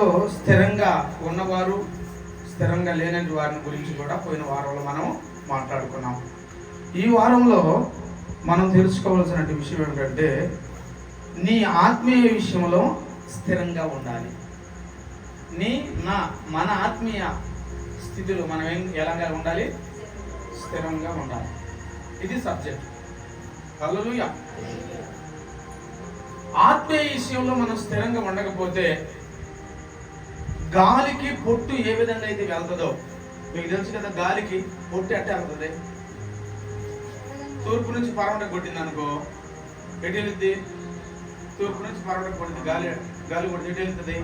వారంలో స్థిరంగా ఉన్నవారు స్థిరంగా లేనటువంటి వారిని గురించి కూడా పోయిన వారంలో మనం మాట్లాడుకున్నాం. ఈ వారంలో మనం తెలుసుకోవాల్సిన విషయం ఏమిటంటే నీ ఆత్మీయ విషయంలో స్థిరంగా ఉండాలి. నీ నా మన ఆత్మీయ స్థితిలో మనం ఏం ఎలాగా ఉండాలి? స్థిరంగా ఉండాలి. ఇది సబ్జెక్ట్. హల్లెలూయా. ఆత్మీయ విషయంలో మనం స్థిరంగా ఉండకపోతే గాలికి పొట్టు ఏ విధంగా అయితే వెళ్తుందో మీకు తెలుసు కదా గాలికి పొట్టు ఎట్ట వెళ్తుంది? తూర్పు నుంచి పరమట కొట్టింది అనుకో ఎటు వెళుద్ది తూర్పు నుంచి పరమట కొట్టింది గాలి గాలి కొడితే ఎటు వెళ్తుంది?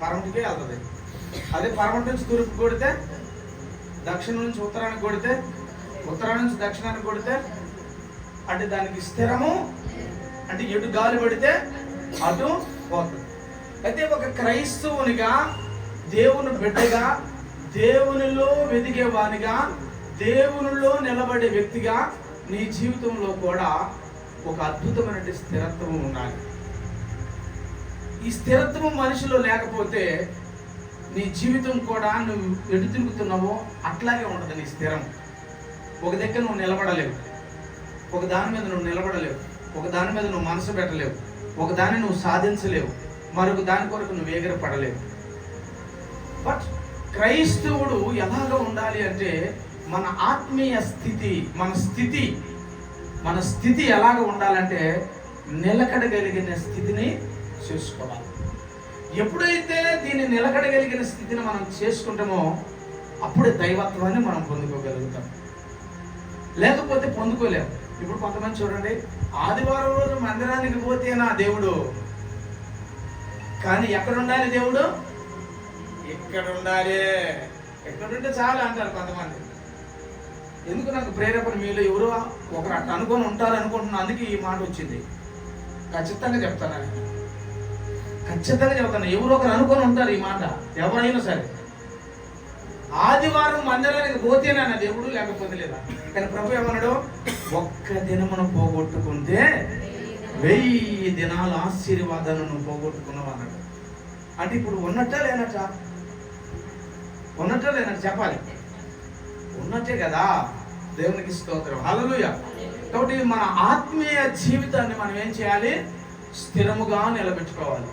పరమటికే వెళ్తుంది. అదే పరమట నుంచి తూర్పు కొడితే దక్షిణం నుంచి ఉత్తరానికి కొడితే ఉత్తరం నుంచి దక్షిణానికి కొడితే అంటే దానికి స్థిరము అంటే ఎటు గాలి పడితే అటు పోతుంది. అయితే ఒక క్రైస్తవునిగా దేవుని బిడ్డగా దేవునిలో వెదిగేవానిగా దేవునిలో నిలబడే వ్యక్తిగా నీ జీవితంలో కూడా ఒక అద్భుతమైన స్థిరత్వం ఉండాలి. ఈ స్థిరత్వం మనిషిలో లేకపోతే నీ జీవితం కూడా నువ్వు ఎటు తిరుగుతున్నావో అట్లాగే ఉంటుంది నీ స్థిరం. ఒక దగ్గర నువ్వు నిలబడలేవు. ఒక దాని మీద నువ్వు నిలబడలేవు. ఒక దాని మీద నువ్వు మనసు పెట్టలేవు. ఒక దాన్ని నువ్వు సాధించలేవు. మరొక దాని కొరకు నువ్వు ఎగరపడలేవు. బట్ క్రైస్తవుడు ఎలాగ ఉండాలి అంటే మన ఆత్మీయ స్థితి మన స్థితి మన స్థితి ఎలాగ ఉండాలంటే నిలకడగలిగిన స్థితిని చేసుకోవాలి. ఎప్పుడైతే దీన్ని నిలకడగలిగిన స్థితిని మనం చేసుకుంటామో అప్పుడే దైవత్వాన్ని మనం పొందుకోగలుగుతాం. లేకపోతే పొందుకోలేము ఇప్పుడు కొంతమంది చూడండి ఆదివారం రోజు మందిరానికి పోతే నా దేవుడు. కానీ ఎక్కడ ఉండాలి దేవుడు? ఇక్కడ ఉండాలి ఎక్కడుంటే చాలు అంటారు కొంతమంది. ఎందుకు నాకు ప్రేరేపణ మీలో? ఎవరో ఒకరు అట్లా అనుకొని ఉంటారు అనుకుంటున్నా అందుకే ఈ మాట వచ్చింది. ఖచ్చితంగా చెప్తాను ఖచ్చితంగా చెప్తాను. ఎవరో ఒకరు అనుకొని ఉంటారు ఈ మాట. ఎవరైనా సరే. ఆదివారం మందిరానికి పోతేనా నా దేవుడు లేకపోతే లేదా? కానీ ప్రభు ఏమన్నాడు? ఒక్క దినమును పోగొట్టుకుంటే వెయ్యి దినాల ఆశీర్వాదాలను పోగొట్టుకున్నావు అన్నాడు. అంటే ఇప్పుడు ఉన్నట్ట లేనట్ట? ఉన్నట్టు లేనట్టు చెప్పాలి. ఉన్నట్టే కదా? దేవునికి స్తోత్రం. హలలుయ కాబట్టి మన ఆత్మీయ జీవితాన్ని మనం ఏం చేయాలి? స్థిరముగా నిలబెట్టుకోవాలి.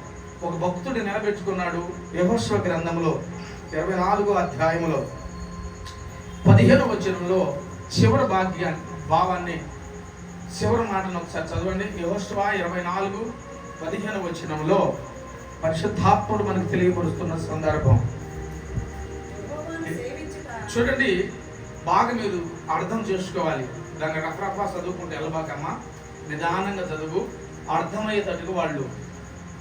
ఒక భక్తుడు నిలబెట్టుకున్నాడు యహోశ్వ గ్రంథంలో ఇరవై నాలుగో అధ్యాయములో. పదిహేను వచనంలో చివరి భాగ్యాన్ని భావాన్ని చివరి మాటను ఒకసారి చదవండి. యహోశ్వ ఇరవై నాలుగు పదిహేను వచనంలో పరిశుద్ధాత్ముడు మనకు తెలియపరుస్తున్న సందర్భం. చూడండి బాగా మీరు అర్థం చేసుకోవాలి. దాన్ని రఫరఫా చదువుకుంటే వెళ్ళబాకమ్మా నిదానంగా చదువు అర్థమయ్యేటట్టుగా వాళ్ళు.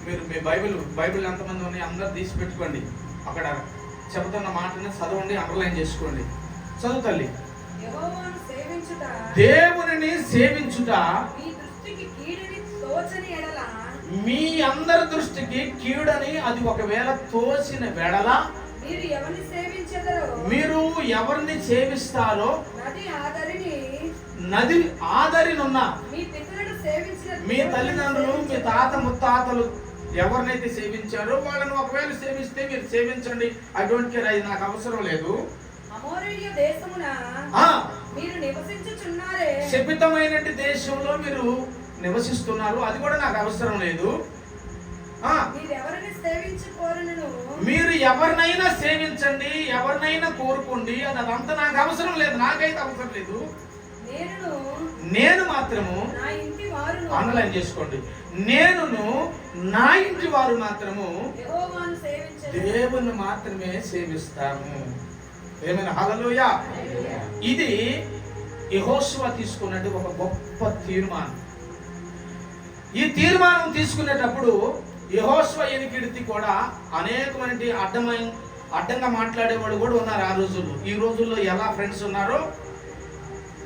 మీరు మీ బైబిల్ బైబిల్ ఎంతమంది ఉన్నాయి అందరు తీసి పెట్టుకోండి. అక్కడ చెబుతున్న మాటని చదవండి అండర్లైన్ చేసుకోండి. చదువు తల్లి. యెహోవాను సేవించుట. మీ అందరి దృష్టికి కీడని అది ఒకవేళ తోసిన వెడల మీరు ఎవరిని సేవించెదరో మీరు ఎవరిని సేవిస్తారో నది ఆదరిని నది ఆదరినున్న మీ పితరులు సేవించిన మీ తల్లిదండ్రులు మీ తాత ముత్తాతలు ఎవరినైతే సేవించారో వాళ్ళని ఒకవేళ సేవిస్తే మీరు సేవించండి. ఐ డోంట్ కేర్ అది నాకు అవసరం లేదు. అమోరీయ దేశమున ఆ! మీరు నివసించుచున్నారే. శపితమైనటువంటి దేశంలో మీరు నివసిస్తున్నారు అది కూడా నాకు అవసరం లేదు. మీరు ఎవరినైనా సేవించండి ఎవరినైనా కోరుకోండి అది అదంతా నాకు అవసరం లేదు నాకైతే అవసరం లేదు. నేను నేను మాత్రము నా ఇంటి వారును అండర్లైన్ చేసుకోండి. నేనును నా ఇంటి వారు మాత్రము దేవుని మాత్రమే సేవిస్తాము. ఏమైనా హల్లెలూయా ఇది యెహోషువ తీసుకున్నట్టు ఒక గొప్ప తీర్మానం. ఈ తీర్మానం తీసుకునేటప్పుడు యహోశ్వ ఎనికిడితి కూడా అనేకమైన అడ్డమైన అడ్డంగా మాట్లాడేవాళ్ళు కూడా ఉన్నారు ఆ రోజుల్లో. ఈ రోజుల్లో ఎలా ఫ్రెండ్స్ ఉన్నారో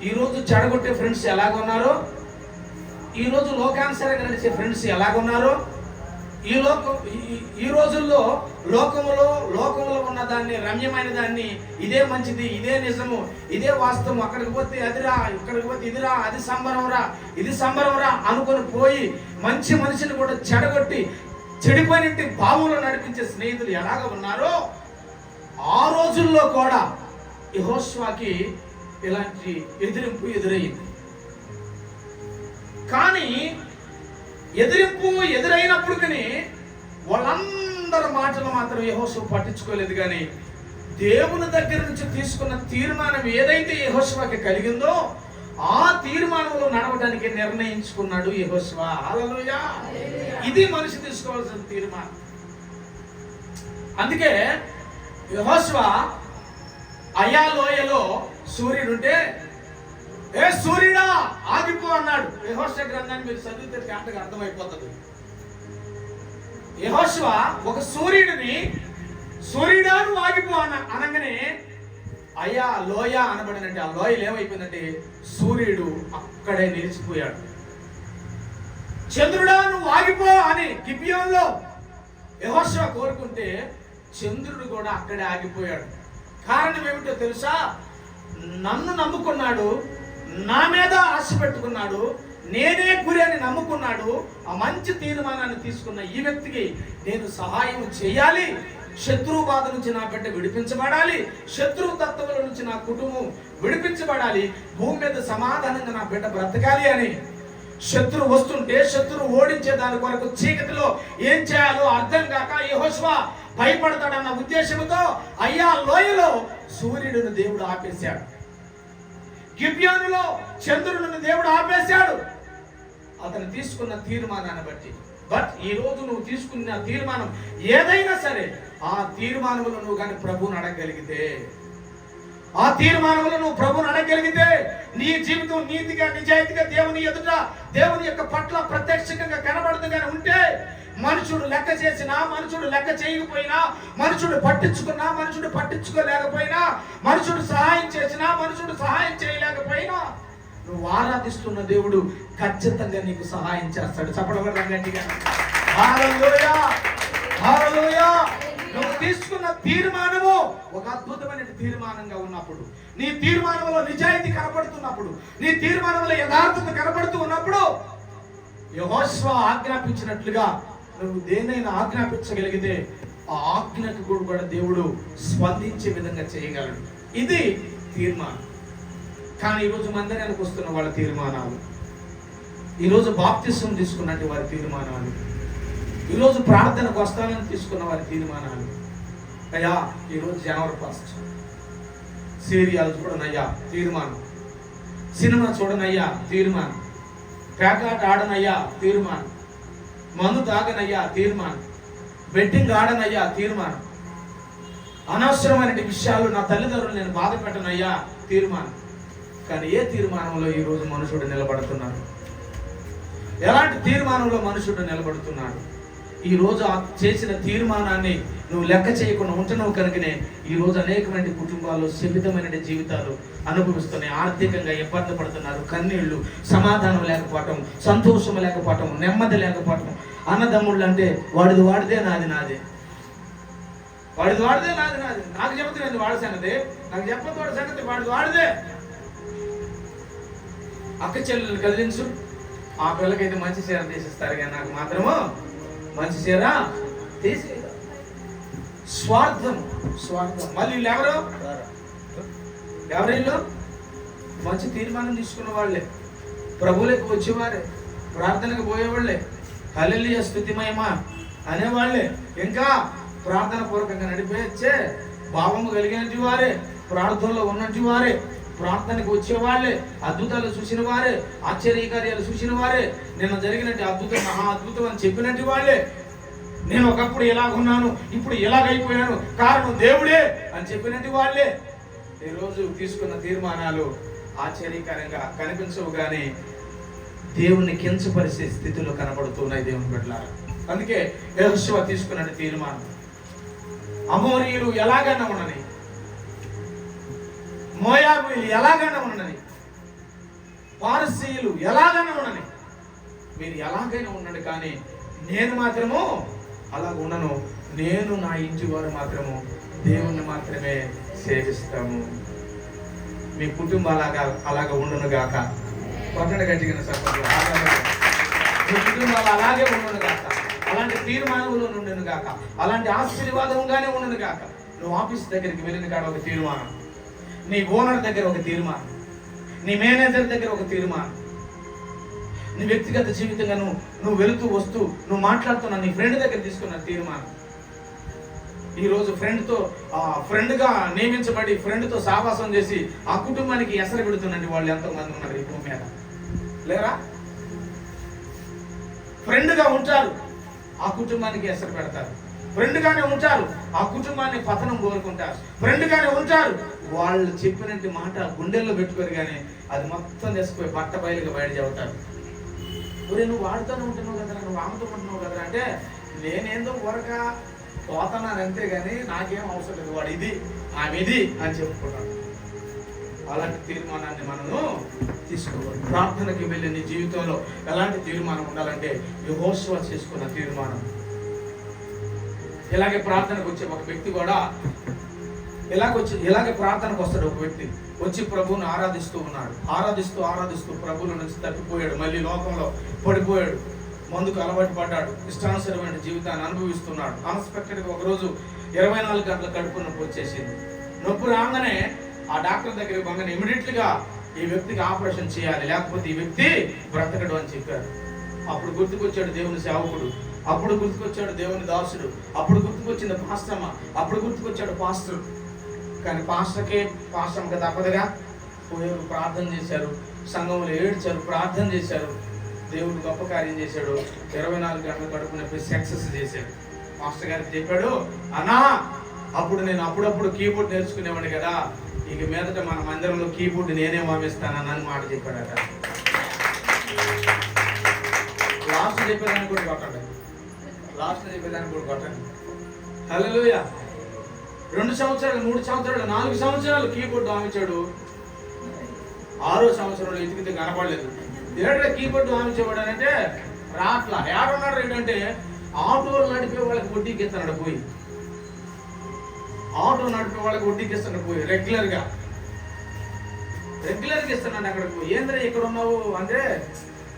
ఈరోజు చెడగొట్టే ఫ్రెండ్స్ ఎలాగ ఉన్నారో ఈ రోజు లోకానుసారంగా నడిచే ఫ్రెండ్స్ ఎలాగ ఉన్నారో ఈ లోకం ఈ- ఈ రోజుల్లో లోకములో లోకములో ఉన్న దాన్ని రమ్యమైన దాన్ని ఇదే మంచిది ఇదే నిజము ఇదే వాస్తవం అక్కడికి పోతే అదిరా ఇక్కడికి పోతే ఇదిరా అది సంబరంరా ఇది సంబరంరా అనుకొని పోయి మంచి మనిషిని కూడా చెడగొట్టి చెడిపోయినట్టు బావులు నడిపించే స్నేహితులు ఎలాగ ఉన్నారో ఆ రోజుల్లో కూడా యహోష్వాకి ఇలాంటి ఎదిరింపు ఎదురయ్యింది కానీ ఎదిరింపు ఎదురైనప్పుడు కానీ వాళ్ళందరి మాటలు మాత్రం యహోశివ పట్టించుకోలేదు కానీ దేవుని దగ్గర నుంచి తీసుకున్న తీర్మానం ఏదైతే యహోశివకి కలిగిందో ఆ తీర్మానంలో నడవడానికి నిర్ణయించుకున్నాడు హల్లెలూయా. ఇది మనిషి తీసుకోవాల్సిన తీర్మానం. అందుకే యహోశివ అయా లోయలో సూర్యుడుంటే ఏ సూర్యుడా ఆగిపో అన్నాడు. యహోశ గ్రంథాన్ని మీరు చదివితే తేటగా అర్థమైపోతుంది. యహోశివ ఒక సూర్యుడిని సూర్యుడా నువ్వు ఆగిపో అన అనగానే అయ్యా లోయ అనబడినట్టు ఆ లోయలు ఏమైపోయిందంటే సూర్యుడు అక్కడే నిలిచిపోయాడు. చంద్రుడా నువ్వు ఆగిపో అని గిబియోన్లో యహోశివ కోరుకుంటే చంద్రుడు కూడా అక్కడే ఆగిపోయాడు. కారణం ఏమిటో తెలుసా? నన్ను నమ్ముకున్నాడు నా మీద ఆశ పెట్టుకున్నాడు నేనే గురి అని నమ్ముకున్నాడు ఆ మంచి తీర్మానాన్ని తీసుకున్న ఈ వ్యక్తికి నేను సహాయం చేయాలి శత్రు బాధ నుంచి నా బిడ్డ విడిపించబడాలి. శత్రువు తత్వముల నుంచి నా కుటుంబం విడిపించబడాలి. భూమి మీద సమాధానంగా నా బిడ్డ బ్రతకాలి అని. శత్రువు వస్తుంటే శత్రువు ఓడించే దాని కొరకు చీకటిలో ఏం చేయాలో అర్థం కాక యెహోషువ భయపడతాడన్న ఉద్దేశంతో అయ్యా లోయలో సూర్యుడిని దేవుడు ఆపేశాడు. గిబ్యానులో చంద్రుడిని దేవుడు ఆపేశాడు. అతను తీసుకున్న తీర్మానాన్ని బట్టి బట్ ఈ రోజు నువ్వు తీసుకున్న తీర్మానం ఏదైనా సరే ఆ తీర్మానములు నువ్వు కానీ ప్రభువుని అడగగలిగితే ఆ తీర్మానములు నువ్వు ప్రభుని అడగగలిగితే నీ జీవితం నీతిగా నిజాయితీగా దేవుని ఎదుట దేవుని యొక్క పట్ల ప్రత్యక్షంగా కనబడుతుందని ఉంటే మనుషుడు లెక్క చేసినా మనుషుడు లెక్క చేయకపోయినా మనుషుడు పట్టించుకున్నా మనుషుడు పట్టించుకోలేకపోయినా మనుషుడు సహాయం చేసినా మనుషుడు సహాయం చేయలేకపోయినా నువ్వు ఆరాధిస్తున్న దేవుడు ఖచ్చితంగా నీకు సహాయం చేస్తాడు. చెప్పడం గట్టిగా? నువ్వు తీసుకున్న తీర్మానము ఒక అద్భుతమైన తీర్మానంగా ఉన్నప్పుడు నీ తీర్మానంలో నిజాయితీ కనపడుతున్నప్పుడు నీ తీర్మానంలో యథార్థత కనపడుతూ ఉన్నప్పుడు యహోస్వ ఆజ్ఞాపించినట్లుగా నువ్వు దేనైనా ఆజ్ఞాపించగలిగితే ఆ ఆజ్ఞకు కూడా దేవుడు స్పందించే విధంగా చేయగలడు. ఇది తీర్మానం. కానీ ఈరోజు మందిరానికి వస్తున్న వాళ్ళ తీర్మానాలు. ఈరోజు బాప్తిసం తీసుకున్నట్టు వారి తీర్మానాలు. ఈరోజు ప్రార్థనకు వస్తానని తీసుకున్న వారి తీర్మానాలు. అయ్యా ఈరోజు జనవరి ఫస్ట్. సీరియల్ చూడనయ్యా తీర్మానం. సినిమా చూడనయ్యా తీర్మానం. పేకాట ఆడనయ్యా తీర్మానం. మందు తాగనయ్యా తీర్మానం. బెట్టింగ్ ఆడనయ్యా తీర్మానం. అనవసరమైన విషయాలు నా తల్లిదండ్రులు నేను బాధ పెట్టనయ్యా తీర్మానం. కానీ ఏ తీర్మానంలో ఈరోజు మనుషుడు నిలబడుతున్నాడు? ఎలాంటి తీర్మానంలో మనుషుడు నిలబడుతున్నాడు? ఈ రోజు ఆ చేసిన తీర్మానాన్ని నువ్వు లెక్క చేయకుండా ఉంటున్నావు కనుకనే ఈ రోజు అనేకమైన కుటుంబాలు సున్నితమైన జీవితాలు అనుభవిస్తున్నాయి. ఆర్థికంగా ఇబ్బంది పడుతున్నారు. కన్నీళ్ళు సమాధానం లేకపోవటం సంతోషం లేకపోవటం నెమ్మది లేకపోవటం అన్నదమ్ముళ్ళు అంటే వాడిది వాడిదే నాది నాదే. వాడిది వాడిదే నాది నాది. నాకు చెబుతున్నది వాడి సంగతి. నాకు చెప్పదు వాడి సంగతి వాడిది వాడిదే. అక్క చెల్లెలు కదిలించు. ఆ పిల్లకైతే మంచి చీర తీసిస్తారు కానీ నాకు మాత్రము. మంచి చీర తీసి స్వార్థం స్వార్థం. మళ్ళీ వీళ్ళు ఎవరు? ఎవరిల్లు మంచి తీర్మానం తీసుకున్న వాళ్ళే. ప్రభులకు వచ్చేవారే ప్రార్థనకు పోయేవాళ్ళే. హల్లెలూయా స్థుతిమయమా అనేవాళ్ళే. ఇంకా ప్రార్థన పూర్వకంగా నడిపించే భావము కలిగినటువంటి వారే ప్రార్థనలో ఉన్నటువంటి వారే. ప్రార్థనకు వచ్చేవాళ్ళే అద్భుతాలు చూసిన వారే ఆశ్చర్యకార్యాలు చూసిన వారే నిన్న జరిగినట్టు అద్భుతం మహా అద్భుతం అని చెప్పినట్టు వాళ్ళే. నేను ఒకప్పుడు ఎలాగున్నాను ఇప్పుడు ఎలాగైపోయాను కారణం దేవుడే అని చెప్పినట్టు వాళ్ళే. ఈరోజు తీసుకున్న తీర్మానాలు ఆశ్చర్యకరంగా కనిపించవు కానీ దేవుని కించపరిచే స్థితిలో కనబడుతున్నాయి దేవుని బిడ్డలారా. అందుకే యెహోషువ తీసుకున్న తీర్మానం. అమోరీయులు ఎలాగైనా ఉండని మోయాబులు ఎలాగైనా ఉండని పారసీయులు ఎలాగైనా ఉండని మీరు ఎలాగైనా ఉండండి కానీ నేను మాత్రము అలా ఉండను. నేను నా ఇంటి వారు మాత్రము దేవుణ్ణి మాత్రమే సేవిస్తాము. మీ కుటుంబం అలాగా అలాగా ఉండను గాక. కొట్టడ గట్టిగిన సపోర్ట్ మీ కుటుంబాలు అలాగే ఉండను గాక. అలాంటి తీర్మానంలో ఉండను గాక. అలాంటి ఆశీర్వాదంగానే ఉండను గాక. నువ్వు ఆఫీస్ దగ్గరికి వెళ్ళిన కాడ ఒక తీర్మానం. నీ ఓనర్ దగ్గర ఒక తీర్మానం. నీ మేనేజర్ దగ్గర ఒక తీర్మానం. నీ వ్యక్తిగత జీవితంగా నువ్వు నువ్వు వెళుతూ వస్తూ నువ్వు మాట్లాడుతున్న నీ ఫ్రెండ్ దగ్గర తీసుకున్న తీర్మానం. ఈరోజు ఫ్రెండ్తో ఫ్రెండ్గా నియమించబడి ఫ్రెండ్తో సావాసం చేసి ఆ కుటుంబానికి ఎసరు పెడుతున్నది వాళ్ళు ఎంతోమంది ఉన్నారు ఈ భూమి మీద. లేరా? ఫ్రెండ్గా ఉంటారు ఆ కుటుంబానికి ఎసరు పెడతారు. ఫ్రెండ్గానే ఉంటారు ఆ కుటుంబాన్ని పతనం కోరుకుంటారు. ఫ్రెండ్గానే ఉంటారు వాళ్ళు చెప్పినట్టు మాట గుండెల్లో పెట్టుకోరు కానీ అది మొత్తం తెసిపోయి బట్ట బయలుగా బయట చెబుతారు. ఒరే నువ్వు వాడుతూనే ఉంటున్నావు కదరా నువ్వు ఆమెతో ఉంటున్నావు కదరా అంటే నేనేందో ఊరక పోతున్నాను అంతే కానీ నాకేం అవసరం లేదు. వాడు ఇది ఆమె ఇది అని చెప్పుకుంటాను అలాంటి తీర్మానాన్ని మనము తీసుకోవాలి. ప్రార్థనకి వెళ్ళి నీ జీవితంలో ఎలాంటి తీర్మానం ఉండాలంటే యహోశివ చేసుకున్న తీర్మానం. ఇలాగే ప్రార్థనకు వచ్చే ఒక వ్యక్తి కూడా ఇలాగొచ్చి ఇలాగే ప్రార్థనకు వస్తాడు ఒక వ్యక్తి? వచ్చి ప్రభువుని ఆరాధిస్తూ ఉన్నాడు. ఆరాధిస్తూ ఆరాధిస్తూ ప్రభువుల నుంచి తప్పిపోయాడు. మళ్ళీ లోకంలో పడిపోయాడు. మందుకు అలవాటు పడ్డాడు. ఇష్టానుసరమైన జీవితాన్ని అనుభవిస్తున్నాడు. అన్ఎక్స్పెక్టెడ్గా ఒకరోజు ఇరవై నాలుగు గంటల కడుపు నొప్పి వచ్చేసింది. నొప్పి రాగానే ఆ డాక్టర్ దగ్గరికి పోగానే ఇమీడియట్గా ఈ వ్యక్తికి ఆపరేషన్ చేయాలి. లేకపోతే ఈ వ్యక్తి బ్రతకడు అని చెప్పారు. అప్పుడు గుర్తుకొచ్చాడు దేవుని సేవకుడు. అప్పుడు గుర్తుకొచ్చాడు దేవుని దాసుడు. అప్పుడు గుర్తుకొచ్చింది పాస్టమ్మ. అప్పుడు గుర్తుకొచ్చాడు పాస్టర్. కానీ పాస్టర్కే పాస్టర్కి తప్పదుగా పోయారు ప్రార్థన చేశారు? సంఘంలో ఏడ్చారు ప్రార్థన చేశారు. దేవుడు గొప్ప కార్యం చేశాడు. ఇరవై నాలుగు గంటలు కడుపు సక్సెస్ చేశాడు. మాస్టర్ గారికి చెప్పాడు అన్నా అప్పుడు నేను అప్పుడప్పుడు కీబోర్డ్ నేర్చుకునేవాడిని కదా. ఇక మీదట మన మందిరంలో కీబోర్డ్ నేనే మామిస్తానని అని మాట చెప్పాడట. లాస్ట్ చెప్పేదాన్ని కూడా కొట్టండి. లాస్ట్ చెప్పేదాన్ని కూడా కొట్టండి. హలో రెండు సంవత్సరాలు మూడు సంవత్సరాలు నాలుగు సంవత్సరాలు కీబోర్డ్ వామించాడు ఆరో సంవత్సరంలో ఎతికితే కనపడలేదు. ఏడా కీబోర్డ్ వామించేవాడు అంటే రాట్లా. ఏడున్నాడు ఏంటంటే ఆటోలు నడిపే వాళ్ళకి వడ్డీకి ఇస్తున్నాడు పోయి. ఆటో నడిపే వాళ్ళకి వడ్డీకి ఇస్తున్నాడు పోయి రెగ్యులర్గా. రెగ్యులర్గా ఇస్తున్నాడు అక్కడ పోయి. ఏంద్రా ఇక్కడ ఉన్నావు అంటే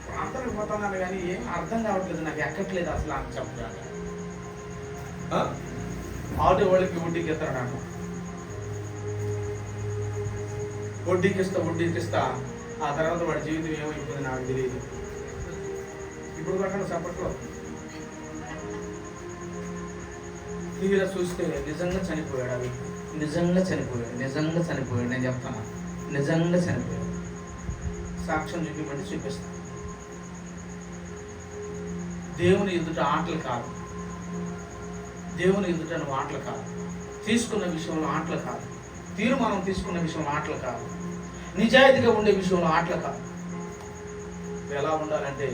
ప్రాంతానికి పోతున్నాను కానీ ఏం అర్థం కావట్లేదు. నాకు ఎక్కట్లేదు అసలు అని చెప్పగా. ఆటో వాళ్ళకి వడ్డీకి ఇస్తున్నాడు అన్న వడ్డీకి ఇస్తా వడ్డీకి ఇస్తా ఆ తర్వాత వాడి జీవితం ఏమైపోయింది నాకు తెలియదు. ఇప్పుడు పక్కన చప్పట్లో తీరా చూస్తే నిజంగా చనిపోయాడు అవి నిజంగా చనిపోయాడు నిజంగా చనిపోయాడు నేను చెప్తాను నిజంగా చనిపోయాడు. సాక్ష్యం చూపించమంటే చూపిస్తాను దేవుని ఎదుట ఆటలు కాదు. దేవుని ఎదుట ఆటలు కాదు. తీసుకున్న విషయంలో ఆటలు కాదు. తీర్మానం తీసుకున్న విషయంలో ఆటలు కాదు. నిజాయితీగా ఉండే విషయంలో ఆటలు కాదు. ఎలా ఉండాలంటే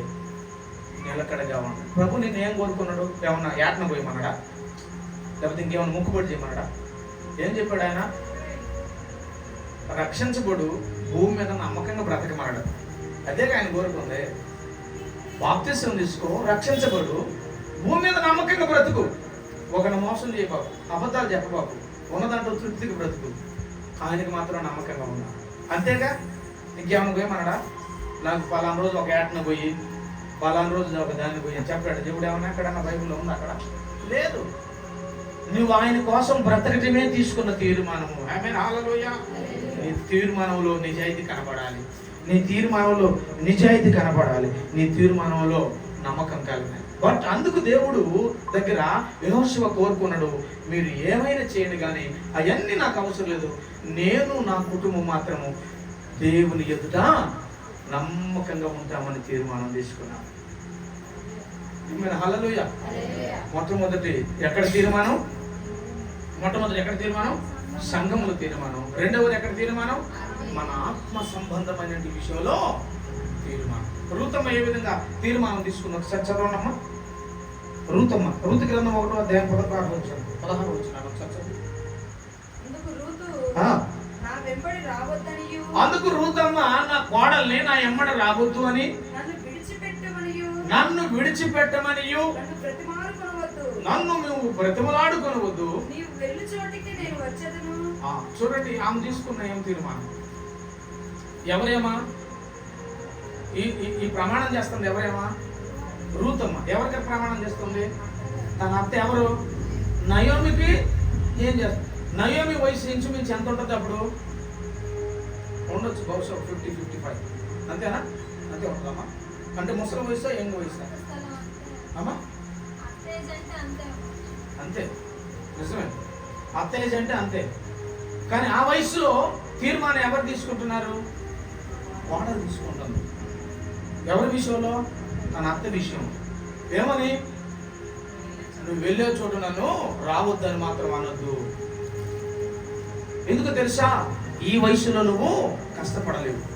నిలకడగా ఉండాలి ప్రభు నేను ఏం కోరుకున్నాడు? ఏమన్నా యాటన పోయమన్నాడా? లేకపోతే ఇంకేమైనా ముక్కుబడి చేయమన్నాడా? ఏం చెప్పాడు ఆయన? రక్షించబడు భూమి మీద నమ్మకంగా బ్రతకమన్నాడు. అదే ఆయన కోరుకుంది. బాప్తిసం తీసుకో రక్షించబడు. భూమి మీద నమ్మకంగా బ్రతుకు. ఒకరిని మోసం చేయబాకు అబద్ధాలు చెప్పబాకు ఉన్నదంటూ తృప్తికి బ్రతుకు. ఆయనకి మాత్రం నమ్మకంగా ఉన్నా. అంతేగా? ఇంకేమైనా పోయమన్నాడా నాకు పలానా రోజు ఒక ఏటన పోయి పలానా రోజు ఒక దాన్ని పోయి చెప్పాడు. దేవుడు ఏమన్నా ఎక్కడన్నా బైబిల్లో ఉంది అక్కడ? లేదు. నువ్వు ఆయన కోసం బ్రతకటమే తీసుకున్న తీర్మానము. ఆమె ఆలలోయ నీ తీర్మానంలో నిజాయితీ కనపడాలి. నీ తీర్మానంలో నిజాయితీ కనపడాలి. నీ తీర్మానంలో నమ్మకం కలగాలి బట్ అందుకు దేవుడు దగ్గర యహోశివ కోరుకున్నాడు మీరు ఏమైనా చేయండి కానీ అవన్నీ నాకు అవసరం లేదు. నేను నా కుటుంబం మాత్రము దేవుని ఎదుట నమ్మకంగా ఉంటామని తీర్మానం తీసుకున్నాను మీరు హల్లెలూయ. మొట్టమొదటి ఎక్కడ తీర్మానం? మొట్టమొదటి ఎక్కడ తీర్మానం? సంఘములో తీర్మానం. రెండవది ఎక్కడ తీర్మానం? మన ఆత్మ సంబంధమైన విషయంలో తీర్మానం. రూతమ్మ ఏ విధంగా తీర్మానం తీసుకుంది? ఒకసారి చదవండమ్మా రూతమ్మ రూతు గ్రంథం ఒకటో అధ్యాయం పదహారు వచ్చిన పదహారు వచ్చిన. అందుకు రూతమ్మ నా కోడల్ని నా ఎమ్మడ రావద్దు అని. నన్ను విడిచిపెట్టమనియు. నన్ను మేము బ్రతిమలాడుకొనవద్దు. చూడండి ఆమె తీసుకున్న ఏం తీర్మానం? ఎవరేమా? ఈ- ఈ ప్రమాణం చేస్తుంది ఎవరేమా? రూతమ్మ. ఎవరికి ప్రమాణం చేస్తుంది? తన అత్త ఎవరు? నయోమికి ఏం చేస్తుంది? నయోమి వయసు ఇంచుమించు ఎంత ఉంటుంది అప్పుడు? ఉండొచ్చు బహుశా ఫిఫ్టీ ఫిఫ్టీ ఫైవ్ అంతేనా? అంతే ఉంటుందమ్మా అంటే ముసలి వయసు యంగ్ వయసు? అమ్మా? అంతే. నిజమే. అత్తేజ్ అంటే అంతే. కానీ ఆ వయసులో తీర్మానం ఎవరు తీసుకుంటున్నారు? వాడర్ తీసుకుంటుంది ఎవరి విషయంలో? తన అత్త విషయం. ఏమని? నువ్వు వెళ్ళే చోటు నన్ను రావద్దని మాత్రం అనొద్దు. ఎందుకు తెలుసా? ఈ వయసులో నువ్వు కష్టపడలేవు.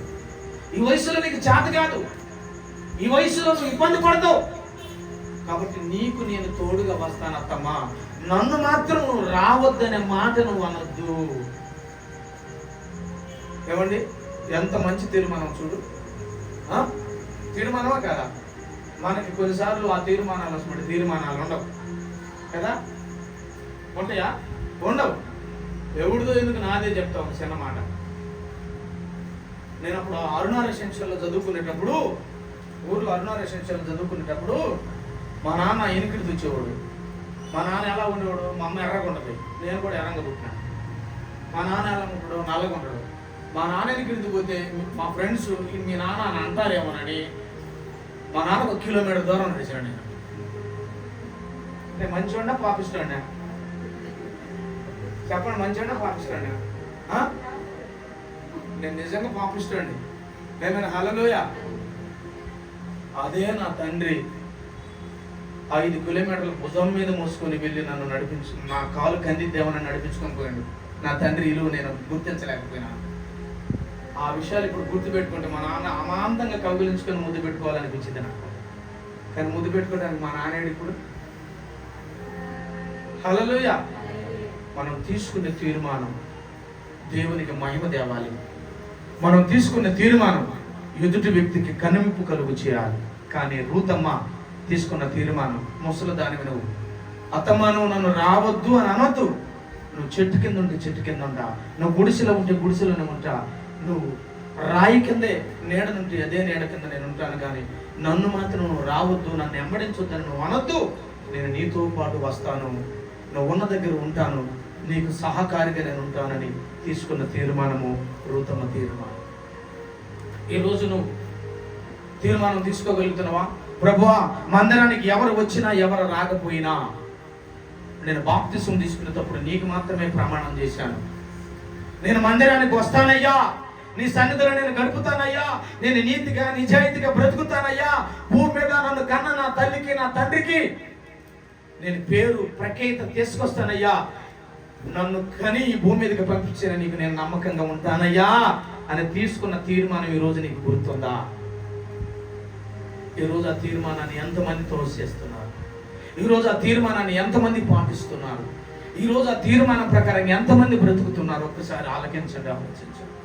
ఈ వయసులో నీకు చేత కాదు. ఈ వయసులో నువ్వు ఇబ్బంది పడతావు. కాబట్టి నీకు నేను తోడుగా వస్తాను అత్తమ్మా. నన్ను మాత్రం నువ్వు రావద్దనే మాట నువ్వు అనొద్దు. ఏమండి? ఎంత మంచి తీర్మానం చూడు. తీర్మానమా కదా? మనకి కొన్నిసార్లు ఆ తీర్మానాలు అసలు తీర్మానాలు ఉండవు. కదా? ఉంటాయా? ఉండవు. ఎవడిదో ఎందుకు నాదే చెప్తా ఒక చిన్న మాట. నేను అప్పుడు అరుణ రెసెన్షియల్లో చదువుకునేటప్పుడు ఊర్లో అరుణ రెసెన్షియల్ చదువుకునేటప్పుడు మా నాన్న ఎనికిడి తెచ్చేవాడు మా నాన్న ఎలా ఉండేవాడు? మా అమ్మ ఎర్రగా నేను కూడా ఎర్రంగా పుట్టినా. మా నాన్న ఎలా ఉంటాడు? నల్లగా ఉంటాడు మా నాన్న ఎనికిడికి పోతే మా ఫ్రెండ్స్ మీ నాన్న అని అంటారేమోనని మా నాన్న ఒక కిలోమీటర్ దూరం నడిచాడు నేను నేను మంచివాడినా పాపిస్తాడా చెప్పండి మంచివాడినా పాపిస్తాడా నేను నిజంగా పాపిస్తాండి నేను హలలోయ అదే నా తండ్రి. ఐదు కిలోమీటర్ల భుజం మీద మోసుకొని వెళ్ళి నన్ను నడిపించు నా కాలు కంది కందిద్దేమని నడిపించుకొని పోయాడు. నా తండ్రి ఇలువ నేను గుర్తించలేకపోయినా ఆ విషయాలు ఇప్పుడు గుర్తుపెట్టుకుంటే మా నాన్న అమాంతంగా కౌగిలించుకొని ముద్దు పెట్టుకోవాలనిపించింది నాకు. కానీ ముద్దు పెట్టుకోవడానికి మా నాన్నడు ఇప్పుడు? హలలోయ మనం తీసుకునే తీర్మానం దేవునికి మహిమ దేవాలి మనం తీసుకున్న తీర్మానం ఎదుటి వ్యక్తికి కనుమిప్పు కలుగు చేయాలి. కానీ రూతమ్మ తీసుకున్న తీర్మానం ముసలి దానివి నువ్వు అత్తమ్మ నువ్వు నన్ను రావద్దు అని అనొద్దు. నువ్వు చెట్టు కింద ఉంటే చెట్టు కింద ఉంటా నువ్వు గుడిసెలో ఉంటే గుడిసెలోనే ఉంటా. నువ్వు రాయి కిందే నీడ నుండి అదే నీడ కింద నేను ఉంటాను కానీ నన్ను మాత్రం నువ్వు రావద్దు నన్ను వెంబడించొద్దని నువ్వు అనొద్దు. నేను నీతో పాటు వస్తాను. నువ్వు ఉన్న దగ్గర ఉంటాను. నీకు సహకారిగా నేను ఉంటానని తీసుకున్న తీర్మానము రూతమ్మ తీర్మానం. ఈరోజు నువ్వు తీర్మానం తీసుకోగలుగుతున్నావా? ప్రభువా మందిరానికి ఎవరు వచ్చినా ఎవరు రాకపోయినా నేను బాప్తిసం తీసుకునేటప్పుడు నీకు మాత్రమే ప్రమాణం చేశాను. నేను మందిరానికి వస్తానయ్యా. నీ సన్నిధిలో నేను గడుపుతానయ్యా. నేను నీతిగా నిజాయితీగా బ్రతుకుతానయ్యా. భూమి మీద నన్ను కన్న నా తల్లికి నా తండ్రికి నేను పేరు ప్రఖ్యాత తీసుకొస్తానయ్యా. నన్ను కని ఈ భూమి మీదకి పంపించిన నీకు నేను నమ్మకంగా ఉంటానయ్యా అని తీసుకున్న తీర్మానం ఈ రోజు నీకు గుర్తుందా? ఈ రోజు ఆ తీర్మానాన్ని ఎంతమంది తోసేస్తున్నారు ఈ రోజు ఆ తీర్మానాన్ని ఎంతమంది పాటిస్తున్నారు? ఈ రోజు ఆ తీర్మానం ప్రకారం ఎంతమంది బ్రతుకుతున్నారు? ఒక్కసారి ఆలకించండి ఆలోచించండి.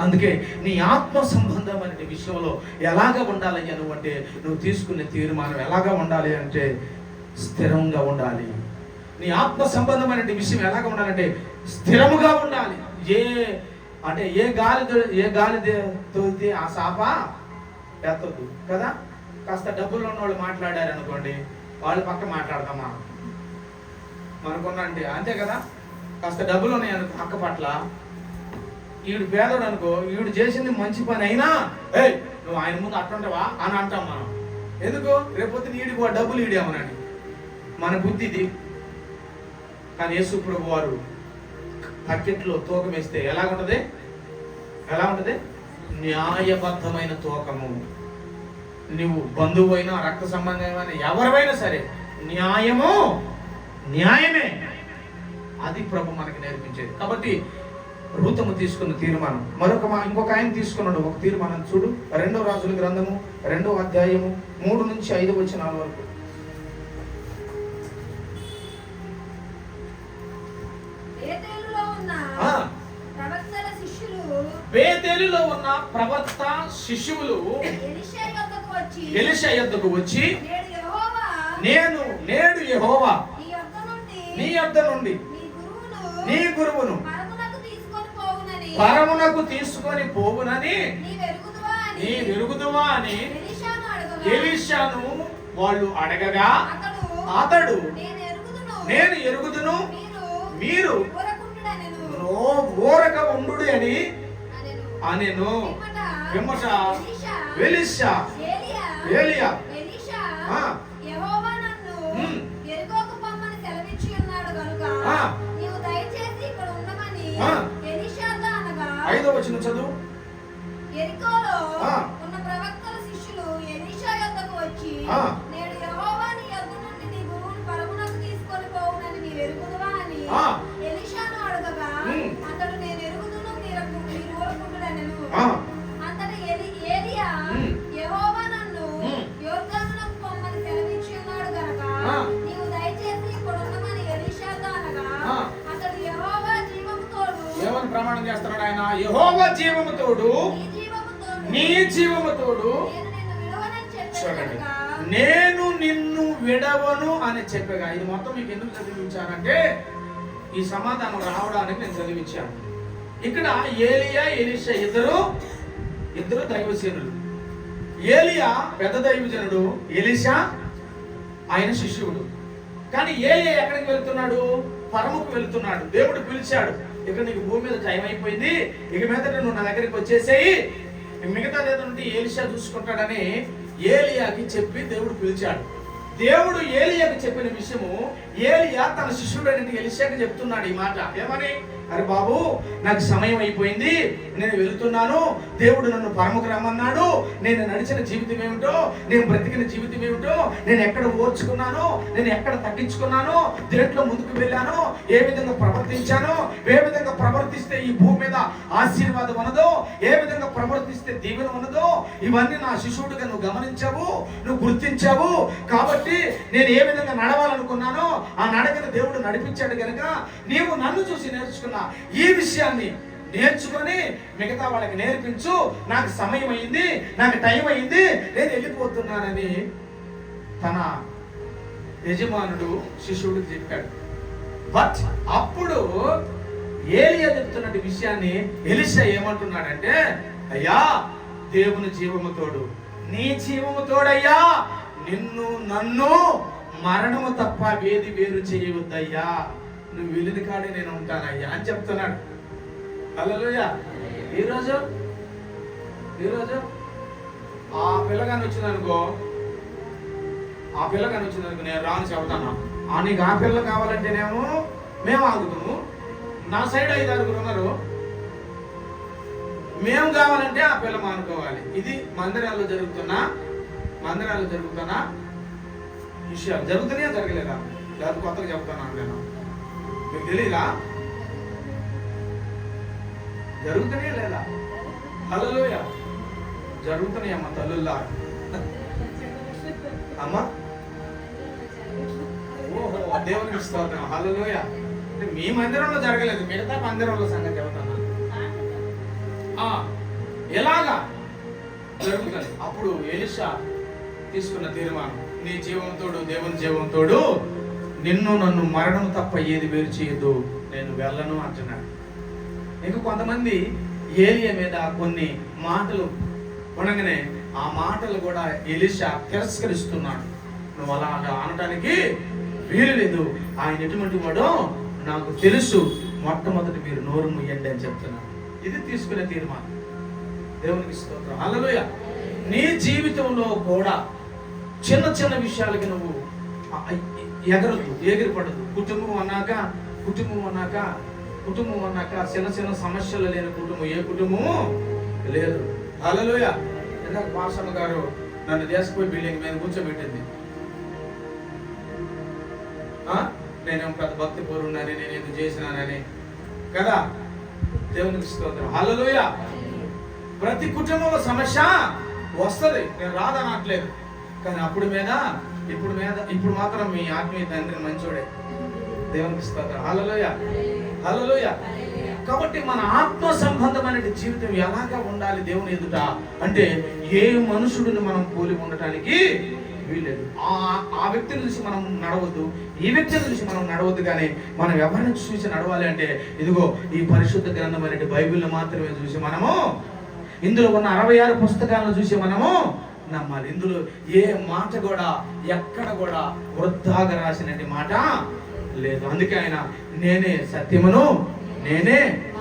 అందుకే నీ ఆత్మ సంబంధమైన విషయంలో ఎలాగ ఉండాలి నువ్వు అంటే నువ్వు తీసుకునే తీర్మానం ఎలాగ ఉండాలి అంటే స్థిరంగా ఉండాలి. నీ ఆత్మ సంబంధమైన విషయం ఎలాగ ఉండాలంటే స్థిరముగా ఉండాలి. ఏ అంటే ఏ గాలి ఏ గాలి తోలితే ఆ సాప ఎత్తద్దు కదా? కాస్త డబ్బులు ఉన్న వాళ్ళు మాట్లాడారు అనుకోండి వాళ్ళు పక్క మాట్లాడదామా? మనకున్న అంటే అంతే కదా? కాస్త డబ్బులు ఉన్నాయి అనుకో పక్క పట్ల ఈడు పేదోడు అనుకో ఈడు చేసింది మంచి పని అయినా ఏయ్ నువ్వు ఆయన ముందు అట్టుంటావా అని అంటాం మనం. ఎందుకు? రేపొద్దున ఈడికి డబ్బులు ఈడేమనండి. మన బుద్ధి ఇది. కానీ యేసు ప్రభు వారు బకెట్లో తూకం వేస్తే ఎలా ఉంటది ఎలా ఉంటుంది న్యాయబద్ధమైన తూకము. నువ్వు బంధువు అయినా రక్త సంబంధమైన ఎవరివైనా సరే న్యాయము న్యాయమే. అది ప్రభు మనకి నేర్పించేది. కాబట్టి రూతము తీసుకున్న తీర్మానం. మరొక మా ఇంకొక ఆయన తీసుకున్నాడు. ఒక తీర్మానం చూడు. రెండో రాజుల గ్రంథము రెండో అధ్యాయము మూడు నుంచి ఐదు వచనాల వరకు. బేతేలులో ఉన్న శిష్యులు ప్రవక్త శిష్యువులు ఎలీషా యొద్దకు వచ్చి నేను నేడు యెహోవా నీ యొద్ద నుండి నీ గురువును నీ గురువును పరమునకు తీసుకొని పోవునని పరమునకు తీసుకొని పోవునని నీ వెరుగుదువా అని ఎలీషాను వాళ్ళు అడగగా అతడు నేను ఎరుగుదును. మీరు మీరు ఊరకుండుడనెను ఓ ఊరక ఉండు అని అనెను. ఎలీషా. వెలిషా ఏలియా. నీవు దయచేసి ఇక్కడ ఉండమని వచ్చిన చదువు ఎరికోలో. ఉన్న ప్రవక్తల శిష్యులు ఎలీషా యొద్దకు వచ్చి యెహోవా జీవము తోడు నీ జీవము తోడు నీ జీవము తోడు నేను నిన్ను విడువనని చెప్పాను చూడండి. నేను నిన్ను విడవను అని చెప్పగా. ఇది మొత్తం మీకు ఎందుకు చదివించానంటే ఈ సమాధానం రావడానికి నేను చదివించాను. ఇక్కడ ఏలియా ఎలిషా ఇద్దరు ఇద్దరు దైవసేనులు ఏలియా పెద్ద దైవజనుడు ఎలిషా ఆయన శిష్యుడు. కానీ ఏలియా ఎక్కడికి వెళ్తున్నాడు? పరముకు వెళ్తున్నాడు. దేవుడు పిలిచాడు. ఇక నీకు భూమి మీద టైం అయిపోయింది. ఇక మీద నువ్వు నా దగ్గరికి వచ్చేసేయి. మిగతా లేదంటే ఏలిషా చూసుకుంటాడని ఏలియాకి చెప్పి దేవుడు పిలిచాడు. దేవుడు ఏలియాకి చెప్పిన విషయము ఏలియా తన శిష్యుడైన ఎలిషాకి చెప్తున్నాడు ఈ మాట. ఏమని? అరే బాబు నాకు సమయం అయిపోయింది నేను వెళ్తున్నాను దేవుడు నన్ను పరముకు రమ్మన్నాడు నేను నడిచిన జీవితం ఏమిటో నేను బ్రతికిన జీవితం ఏమిటో నేను ఎక్కడ ఓర్చుకున్నాను నేను ఎక్కడ తగ్గించుకున్నాను దేంట్లో ముందుకు వెళ్ళాను ఏ విధంగా ప్రవర్తించాను ఏ విధంగా ప్రవర్తిస్తే ఈ భూమి మీద ఆశీర్వాదం ఉన్నదో ఏ విధంగా ప్రవర్తిస్తే దీవెన ఉన్నదో ఇవన్నీ నా శిశువుడిగా నువ్వు గమనించావు నువ్వు గుర్తించావు. కాబట్టి నేను ఏ విధంగా నడవాలనుకున్నానో ఆ నడకను దేవుడు నడిపించాడు కనుక నీవు నన్ను చూసి నేర్చుకున్నాను ఈ విషయాన్ని నేర్చుకొని మిగతా వాళ్ళకి నేర్పించు. నాకు సమయం అయింది నాకు టైం అయింది నేను వెళ్ళిపోతున్నానని తన యజమానుడు శిష్యుడికి చెప్పాడు. బట్ అప్పుడు ఏలియా చెప్తున్న విషయాన్ని ఎలిషా ఏమంటున్నాడంటే అయ్యా దేవుని జీవము తోడు. నీ జీవము తోడయ్యా. నిన్ను నన్ను మరణము తప్ప వేది వేరు చేయవద్దయ్యా. నువ్వు వెళ్ళిన కాడే నేను ఉంటానయ్యా అని చెప్తున్నాడు. అల్లలోయ ఈరోజు ఈరోజు ఆ పిల్లగాని వచ్చిందనుకో ఆ పిల్లగాని వచ్చిందనుకో నేను రాను చెబుతాను. ఆ నీకు ఆ పిల్ల కావాలంటేనేమో మేము ఆగుతాము. నా సైడ్ ఐదు ఆరుగురు ఉన్నారు. మేము కావాలంటే ఆ పిల్ల మానుకోవాలి. ఇది మందిరాల్లో జరుగుతున్న మందిరాల్లో జరుగుతున్న విషయాలు. జరుగుతున్నాయా జరగలేదా? లేదా కొత్తగా చెప్తున్నాను నేను మీకు తెలీదా? జరుగుతూనే లేదా? హలోయ జరుగుతున్నాయి అమ్మ తల్లుల్లా. అమ్మా? ఓహో దేవునికి స్తోత్రం. హలోయ అంటే మీ మందిరంలో జరగలేదు మిగతా మందిరంలో సంగతి చెబుతాను ఆ, ఎలాగా? జరుగుతుంది. అప్పుడు ఎలిషా తీసుకున్న తీర్మానం. నీ జీవంతోడు దేవుని జీవంతోడు నిన్ను నన్ను మరణం తప్ప ఏది వేరు చేయదు నేను వెళ్ళను అంటున్నాడు. ఇంకా కొంతమంది ఏలియా మీద కొన్ని మాటలు ఉండగానే ఆ మాటలు కూడా ఎలిషా తిరస్కరిస్తున్నాడు. నువ్వు అలా అనటానికి వీలు లేదు. ఆయన ఎటువంటి వాడో నాకు తెలుసు. మొట్టమొదటి మీరు నోరు ముయ్యండి అని చెప్తున్నాను ఇది తీసుకునే తీర్మానం. దేవునికి స్తోత్రం. అలలోయ నీ జీవితంలో కూడా చిన్న చిన్న విషయాలకి నువ్వు ఎగరదు ఎగిరిపడదు కుటుంబం అన్నాక కుటుంబం అన్నాక కుటుంబం అన్నాక చిన్న చిన్న సమస్యలు లేని కుటుంబం ఏ కుటుంబము లేదు. అలలోయ ఇందాక పాసమ్మ గారు నన్ను దేశపోయి బిల్డింగ్ మీద కూర్చోబెట్టింది. నేను నేనేం పెద్ద భక్తి పూర్వున్నానని నేను ఎందుకు చేసినానని. కదా? దేవునికి స్తోత్రం. అలలోయ ప్రతి కుటుంబంలో సమస్య వస్తుంది. నేను రాదనట్లేదు. కానీ అప్పుడు మీద ఇప్పుడు మీద ఇప్పుడు మాత్రం మీ ఆత్మీయ తండ్రి మంచోడే. దేవునికి స్తోత్రం. హల్లెలూయ. హల్లెలూయ. కాబట్టి మన ఆత్మ సంబంధమైన జీవితం ఎలాగా ఉండాలి దేవుని ఎదుట? అంటే ఏ మనుషుడిని మనం పోలి ఉండటానికి వీలేదు ఆ ఆ వ్యక్తిని చూసి మనం నడవద్దు. ఈ వ్యక్తిని చూసి మనం నడవద్దు కానీ మనం ఎవరిని చూసి నడవాలి అంటే ఇదిగో ఈ పరిశుద్ధ గ్రంథమైన బైబిల్ని మాత్రమే చూసి మనము ఇందులో ఉన్న అరవై ఆరు పుస్తకాలను చూసి మనము నమ్మాలి. ఇందులో ఏ మాట కూడా ఎక్కడ కూడా వృద్ధాగా రాసినటువంటి మాట లేదు. అందుకే ఆయన నేనే సత్యమును నేనే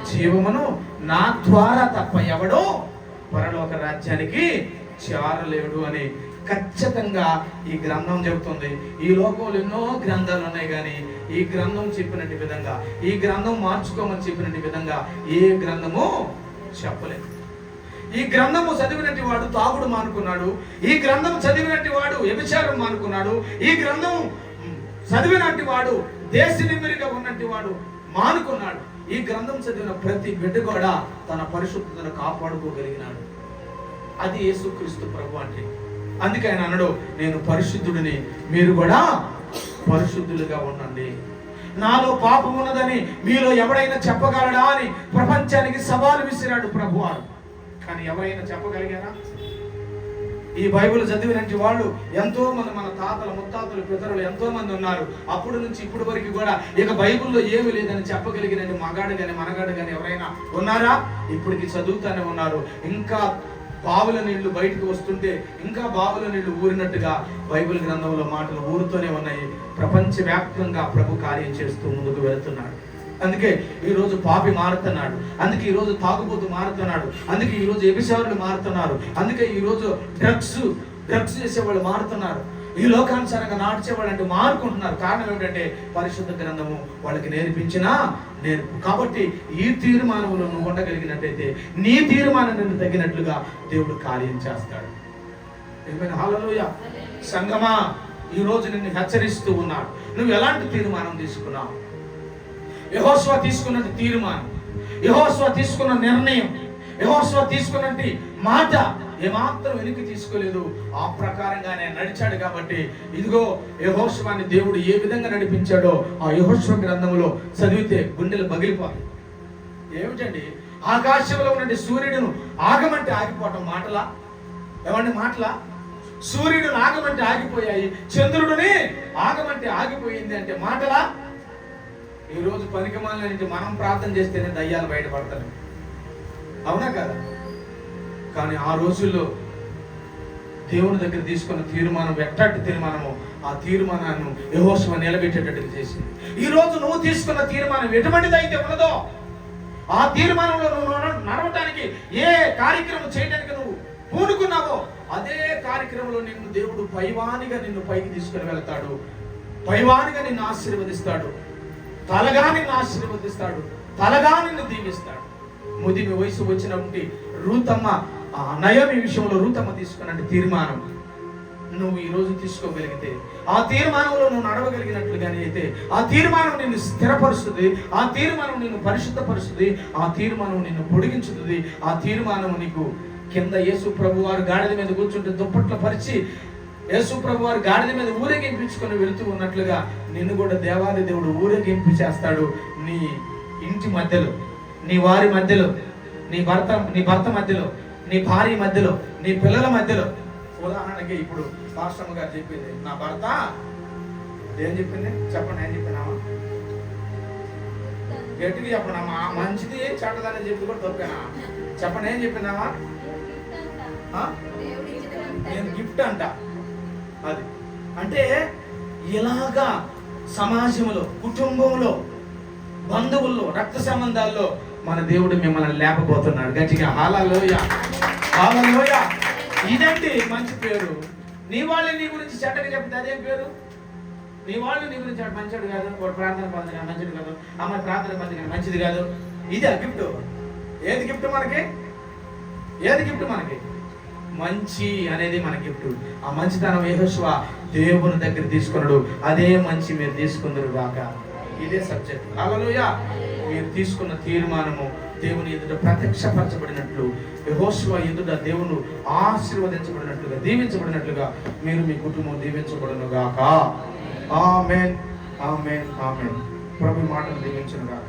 జీవమును నా ద్వారా తప్ప ఎవడో పరలోక రాజ్యానికి చేరలేడు అని ఖచ్చితంగా ఈ గ్రంథం చెబుతుంది. ఈ లోకంలో ఎన్నో గ్రంథాలు ఉన్నాయి కానీ ఈ గ్రంథం చెప్పినట్టు విధంగా ఈ గ్రంథం మార్చుకోమని చెప్పినట్టు విధంగా ఏ గ్రంథము చెప్పలేదు. ఈ గ్రంథము చదివినట్టు వాడు తాగుడు మానుకున్నాడు ఈ గ్రంథం చదివినట్టు వాడు వ్యభిచారం మానుకున్నాడు ఈ గ్రంథం చదివినట్టు వాడు దేశ నిమ్మిరిగా ఉన్నట్టు వాడు మానుకున్నాడు. ఈ గ్రంథం చదివిన ప్రతి బిడ్డ కూడా తన పరిశుద్ధతను కాపాడుకోగలిగినాడు. అది యేసుక్రీస్తు ప్రభు అంటే. అందుకే ఆయన అన్నాడు నేను పరిశుద్ధుడిని మీరు కూడా పరిశుద్ధులుగా ఉండండి. నాలో పాపం ఉన్నదని మీలో ఎవడైనా చెప్పగలడా అని ప్రపంచానికి సవాలు విసిరాడు ప్రభువారు కానీ ఎవరైనా చెప్పగలిగారా? ఈ బైబిల్ చదివినటువంటి వాళ్ళు ఎంతో మంది మన తాతలు ముత్తాతలు పితరులు ఎంతో మంది ఉన్నారు. అప్పుడు నుంచి ఇప్పటి వరకు కూడా ఇక బైబిల్లో ఏమి లేదని చెప్పగలిగిన మగాడు కానీ మనగాడు కానీ ఎవరైనా ఉన్నారా? ఇప్పటికి చదువుతానే ఉన్నారు. ఇంకా బావుల నీళ్ళు బయటకు వస్తుంటే ఇంకా బావుల నీళ్ళు ఊరినట్టుగా బైబిల్ గ్రంథంలో మాటలు ఊరుతూనే ఉన్నాయి. ప్రపంచవ్యాప్తంగా ప్రభు కార్యం చేస్తూ ముందుకు వెళ్తున్నాడు. అందుకే ఈ రోజు పాపి మారుతున్నాడు. అందుకే ఈ రోజు తాగుబోతు మారుతున్నాడు. అందుకే ఈ రోజు ఎబిసారులు మారుతున్నారు. అందుకే ఈ రోజు డ్రగ్స్ డ్రగ్స్ చేసేవాళ్ళు మారుతున్నారు. ఈ లోకానుసారంగా నాడ్చేవాళ్ళు అంటే మారుకుంటున్నారు. కారణం ఏమిటంటే పరిశుద్ధ గ్రంథము వాళ్ళకి నేర్పించిన నేర్పు. కాబట్టి ఈ తీర్మానంలో నువ్వు ఉండగలిగినట్టయితే నీ తీర్మానం నిన్ను తగినట్లుగా దేవుడు కార్యం చేస్తాడు. ఏమైనా హాలలోయ సంగమా ఈ రోజు నిన్ను హెచ్చరిస్తూ ఉన్నాడు. నువ్వు ఎలాంటి తీర్మానం తీసుకున్నావు? యహోస్వ తీసుకున్నట్టు తీర్మానం యహోస్వ తీసుకున్న నిర్ణయం యహోస్వ తీసుకున్నట్టు మాట ఏమాత్రం వెనక్కి తీసుకోలేదు. ఆ ప్రకారంగానే నడిచాడు కాబట్టి ఇదిగో యహోస్వాన్ని దేవుడు ఏ విధంగా నడిపించాడో ఆ యహోస్వ గ్రంథంలో చదివితే గుండెలు పగిలిపోయి ఏమిటండి? ఆకాశంలో ఉన్నటువంటి సూర్యుడును ఆగమంటే ఆగిపోవటం మాటలా? ఏమండి మాటలా? సూర్యుడు ఆగమంటే ఆగిపోయాయి చంద్రుడిని ఆగమంటే ఆగిపోయింది అంటే మాటలా? ఈ రోజు నుంచి మనం ప్రార్థన చేస్తేనే దయ్యాలు బయటపడతారు. అవునా కదా? కానీ ఆ రోజుల్లో దేవుని దగ్గర తీసుకున్న తీర్మానం ఎట్టటి తీర్మానమో ఆ తీర్మానాన్ని యహోశివ నిలబెట్టేటట్టుగా చేసింది. ఈ రోజు నువ్వు తీసుకున్న తీర్మానం ఎటువంటిది అయితే ఉన్నదో ఆ తీర్మానంలో నువ్వు నడవటానికి ఏ కార్యక్రమం చేయడానికి నువ్వు పూనుకున్నావో అదే కార్యక్రమంలో నిన్ను దేవుడు పైవానిగా నిన్ను పైకి తీసుకుని వెళ్తాడు. పైవానిగా నిన్ను ఆశీర్వదిస్తాడు. తలగా నిన్ను ఆశీర్వదిస్తాడు తలగా నిన్ను దీవిస్తాడు. ముదిమి వయసు వచ్చినప్పుడు రూతమ్మ ఆ నయమి విషయంలో రూతమ్మ తీసుకున్న తీర్మానం. నువ్వు ఈ రోజు తీసుకోగలిగితే ఆ తీర్మానంలో నువ్వు నడవగలిగినట్లుగానే అయితే ఆ తీర్మానం నిన్ను స్థిరపరుస్తుంది ఆ తీర్మానం నిన్ను పరిశుద్ధపరుస్తుంది ఆ తీర్మానం నిన్ను పొడిగించుతుంది ఆ తీర్మానం నీకు కింద యేసు ప్రభు వారు గాడిద మీద కూర్చుంటే దుప్పట్లు పరిచి యేసు ప్రభు వారు గాడిద మీద ఊరేగింపించుకొని వెళుతూ ఉన్నట్లుగా నిన్ను కూడా దేవాది దేవుడు ఊరేగింపు చేస్తాడు నీ ఇంటి మధ్యలో నీ వారి మధ్యలో నీ భర్త నీ భర్త మధ్యలో నీ భార్య మధ్యలో నీ పిల్లల మధ్యలో. ఉదాహరణకి ఇప్పుడు పాస్టమ్ గారు చెప్పింది నా భర్త ఏం చెప్పింది? చెప్పండి ఏం చెప్పినామా గట్టిగా చెప్పండి ఆ మంచిది చెడ్డదని చెప్పి కూడా తప్పేనా చెప్పండి ఏం చెప్పిందామా ఇచ్చిన నేను గిఫ్ట్ అంట. అది. అంటే ఇలాగా సమాజంలో కుటుంబంలో బంధువుల్లో రక్త సంబంధాల్లో మన దేవుడు మిమ్మల్ని లేపబోతున్నాడు. గట్టిగా హాలలోయ హాలలోయ. ఇదండి మంచి పేరు? నీ వాళ్ళు నీ గురించి చెడ్డగా చెప్తే అదేం పేరు? నీ వాళ్ళు నీ గురించి వాడు మంచివాడు కాదు వాడు ప్రార్థన పొంది కానీ మంచిది కాదు అమ్మాయి ప్రార్థన పొంది కానీ మంచిది కాదు. ఇదే గిఫ్ట్ ఏది గిఫ్ట్ మనకి? ఏది గిఫ్ట్ మనకి? మంచి అనేది మన గిఫ్ట్ ఆ మంచితనం యెహోషువ దేవుని దగ్గర తీసుకున్నాడు అదే మంచి మీరు తీసుకుందరు గాక. ఇదే సబ్జెక్ట్. హల్లెలూయా. మీరు తీసుకున్న తీర్మానము దేవుని ఎదుట ప్రత్యక్షపరచబడినట్లు యెహోషువ ఎదుట దేవుడు ఆశీర్వదించబడినట్లుగా దీవించబడినట్లుగా మీరు మీ కుటుంబం దీవించబడను గాక. ఆమెన్. ఆమెన్. ఆమెన్. ప్రభు మాటలు దీవించను గాక.